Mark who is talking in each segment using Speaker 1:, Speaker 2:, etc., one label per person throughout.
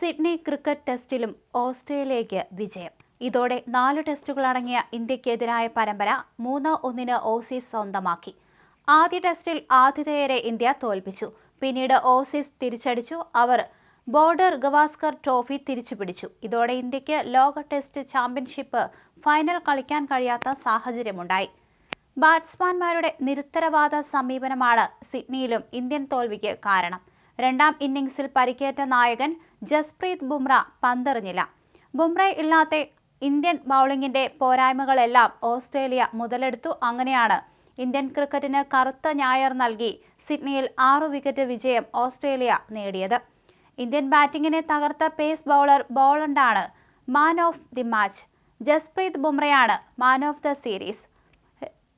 Speaker 1: Sydney cricket ടെസ്റ്റിലും ഓസ്ട്രേലിയയ്ക്ക് വിജയം. ഇതോടെ നാല് ടെസ്റ്റുകളടങ്ങിയ ഇന്ത്യക്കെതിരായ പരമ്പര മൂന്ന് ഒന്നിന് ഓസീസ് സ്വന്തമാക്കി. ആദ്യ ടെസ്റ്റിൽ ആതിഥേയരെ ഇന്ത്യ തോൽപ്പിച്ചു. പിന്നീട് ഓസീസ് തിരിച്ചടിച്ചു. അവർ ബോർഡർ ഗവാസ്കർ ട്രോഫി തിരിച്ചുപിടിച്ചു. ഇതോടെ ഇന്ത്യയ്ക്ക് ലോക ടെസ്റ്റ് ചാമ്പ്യൻഷിപ്പ് ഫൈനൽ കളിക്കാൻ കഴിയാത്ത സാഹചര്യമുണ്ടായി. ബാറ്റ്സ്മാൻമാരുടെ നിരുത്തരവാദ സമീപനമാണ് സിഡ്നിയിലും ഇന്ത്യൻ തോൽവിക്ക് കാരണം. രണ്ടാം ഇന്നിംഗ്സിൽ പരിക്കേറ്റ നായകൻ ജസ്പ്രീത് ബുംറ പന്തെറിഞ്ഞില്ല. ബുംറ ഇല്ലാത്ത ഇന്ത്യൻ ബൗളിംഗിന്റെ പോരായ്മകളെല്ലാം ഓസ്ട്രേലിയ മുതലെടുത്തു. അങ്ങനെയാണ് ഇന്ത്യൻ ക്രിക്കറ്റിന് കറുത്ത ഞായർ നൽകി സിഡ്നിയിൽ ആറു വിക്കറ്റ് വിജയം ഓസ്ട്രേലിയ നേടിയത്. ഇന്ത്യൻ ബാറ്റിംഗിനെ തകർത്ത pace bowler ബോളണ്ടാണ് man of the match. Jasprit ബുംറയാണ് man of the series.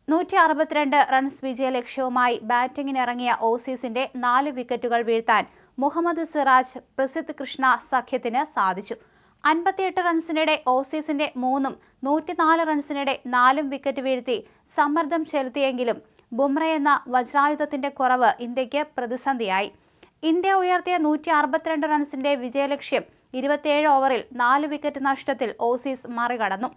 Speaker 1: നൂറ്റി അറുപത്തിരണ്ട് റൺസ് വിജയലക്ഷ്യവുമായി ബാറ്റിംഗിനിറങ്ങിയ ഓസീസിന്റെ നാല് വിക്കറ്റുകൾ വീഴ്ത്താൻ മുഹമ്മദ് സിറാജ് പ്രസിദ്ധ് കൃഷ്ണ സഖ്യത്തിന് സാധിച്ചു. അൻപത്തിയെട്ട് റൺസിനിടെ ഓസീസിന്റെ മൂന്നും നൂറ്റിനാല് റൺസിനിടെ നാലും വിക്കറ്റ് വീഴ്ത്തി സമ്മർദ്ദം ചെലുത്തിയെങ്കിലും ബുംറ എന്ന വജ്രായുധത്തിന്റെ കുറവ് ഇന്ത്യയ്ക്ക് പ്രതിസന്ധിയായി. ഇന്ത്യ ഉയർത്തിയ നൂറ്റി അറുപത്തിരണ്ട് റൺസിന്റെ വിജയലക്ഷ്യം ഇരുപത്തിയേഴ് ഓവറിൽ നാല് വിക്കറ്റ് നഷ്ടത്തിൽ ഓസീസ് മറികടന്നു.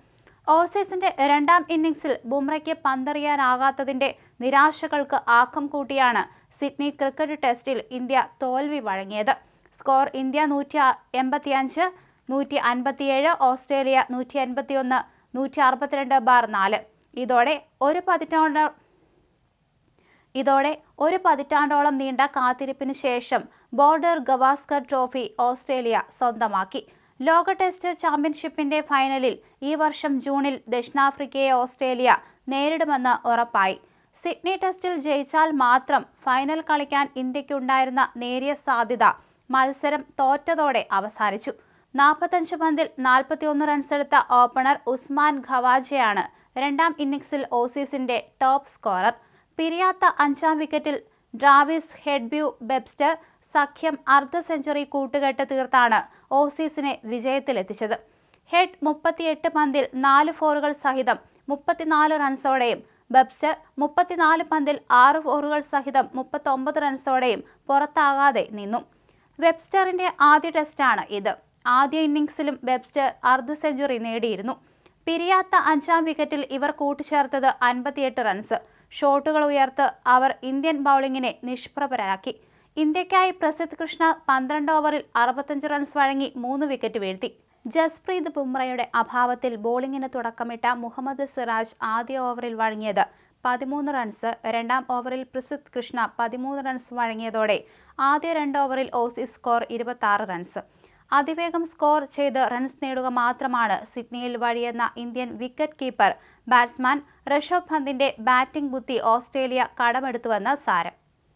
Speaker 1: ഓസീസിന്റെ രണ്ടാം ഇന്നിംഗ്സിൽ ബുംറയ്ക്ക് പന്തെറിയാനാകാത്തതിന്റെ നിരാശകൾക്ക് ആക്കം കൂട്ടിയാണ് സിഡ്നി ക്രിക്കറ്റ് ടെസ്റ്റിൽ ഇന്ത്യ തോൽവി വഴങ്ങിയത്. സ്കോർ ഇന്ത്യ നൂറ്റി എൺപത്തിയഞ്ച് നൂറ്റി അൻപത്തിയേഴ് ഓസ്ട്രേലിയ നൂറ്റി അൻപത്തിയൊന്ന് നൂറ്റി അറുപത്തിരണ്ട് ബാർ നാല്. ഇതോടെ ഒരു പതിറ്റാണ്ട് ഇതോടെ ഒരു പതിറ്റാണ്ടോളം നീണ്ട കാത്തിരിപ്പിന് ശേഷം ബോർഡർ ഗവാസ്കർ ട്രോഫി ഓസ്ട്രേലിയ സ്വന്തമാക്കി. ലോക ടെസ്റ്റ് ചാമ്പ്യൻഷിപ്പിന്റെ ഫൈനലിൽ ഈ വർഷം ജൂണിൽ ദക്ഷിണാഫ്രിക്കയെ ഓസ്ട്രേലിയ നേരിടുമെന്ന് ഉറപ്പായി. സിഡ്നി ടെസ്റ്റിൽ ജയിച്ചാൽ മാത്രം ഫൈനൽ കളിക്കാൻ ഇന്ത്യക്കുണ്ടായിരുന്ന നേരിയ സാധ്യത മത്സരം തോറ്റതോടെ അവസാനിച്ചു. നാൽപ്പത്തഞ്ച് പന്തിൽ നാൽപ്പത്തിയൊന്ന് റൺസെടുത്ത ഓപ്പണർ ഉസ്മാൻ ഖവാജയാണ് രണ്ടാം ഇന്നിംഗ്സിൽ ഓസീസിന്റെ ടോപ്പ് സ്കോറർ. പിരിയാത്ത അഞ്ചാം വിക്കറ്റിൽ ഡ്രാവിസ് ഹെഡ്ബ്യൂ ബെബ്സ്റ്റർ സഖ്യം അർദ്ധ സെഞ്ചുറി കൂട്ടുകെട്ട് തീർത്താണ് ഓസീസിനെ വിജയത്തിലെത്തിച്ചത്. ഹെഡ് മുപ്പത്തിയെട്ട് പന്തിൽ നാല് ഫോറുകൾ സഹിതം മുപ്പത്തിനാല് റൺസോടെയും ബെബ്സ്റ്റ് മുപ്പത്തിനാല് പന്തിൽ ആറ് ഫോറുകൾ സഹിതം മുപ്പത്തൊമ്പത് റൺസോടെയും പുറത്താകാതെ നിന്നു. വെബ്സ്റ്ററിന്റെ ആദ്യ ടെസ്റ്റാണ് ഇത്. ആദ്യ ഇന്നിംഗ്സിലും വെബ്സ്റ്റർ അർദ്ധ സെഞ്ചുറി നേടിയിരുന്നു. പിരിയാത്ത അഞ്ചാം വിക്കറ്റിൽ ഇവർ കൂട്ടിച്ചേർത്തത് അൻപത്തിയെട്ട് റൺസ്. ഷോട്ടുകൾ ഉയർത്ത് അവർ ഇന്ത്യൻ ബൗളിങ്ങിനെ നിഷ്പ്രഭരാക്കി. ഇന്ത്യക്കായി പ്രസിദ്ധ് കൃഷ്ണ പന്ത്രണ്ട് ഓവറിൽ അറുപത്തഞ്ച് റൺസ് വഴങ്ങി മൂന്ന് വിക്കറ്റ് വീഴ്ത്തി. ജസ്പ്രീത് ബുംറയുടെ അഭാവത്തിൽ ബോളിംഗിന് തുടക്കമിട്ട മുഹമ്മദ് സിറാജ് ആദ്യ ഓവറിൽ വഴങ്ങിയത് പതിമൂന്ന് റൺസ് രണ്ടാം ഓവറിൽ പ്രസിദ്ധ് കൃഷ്ണ പതിമൂന്ന് റൺസ് വഴങ്ങിയതോടെ ആദ്യ രണ്ട് ഓവറിൽ ഓസീസ് സ്കോർ ഇരുപത്തി റൺസ്. അതിവേഗം സ്കോർ ചെയ്ത് റൺസ് നേടുക മാത്രമാണ് സിഡ്നിയിൽ വഴിയെന്ന Indian wicket keeper batsman Rishabh പന്തിന്റെ ബാറ്റിംഗ് ബുദ്ധി ഓസ്ട്രേലിയ കടമെടുത്തുവെന്ന് സാരം.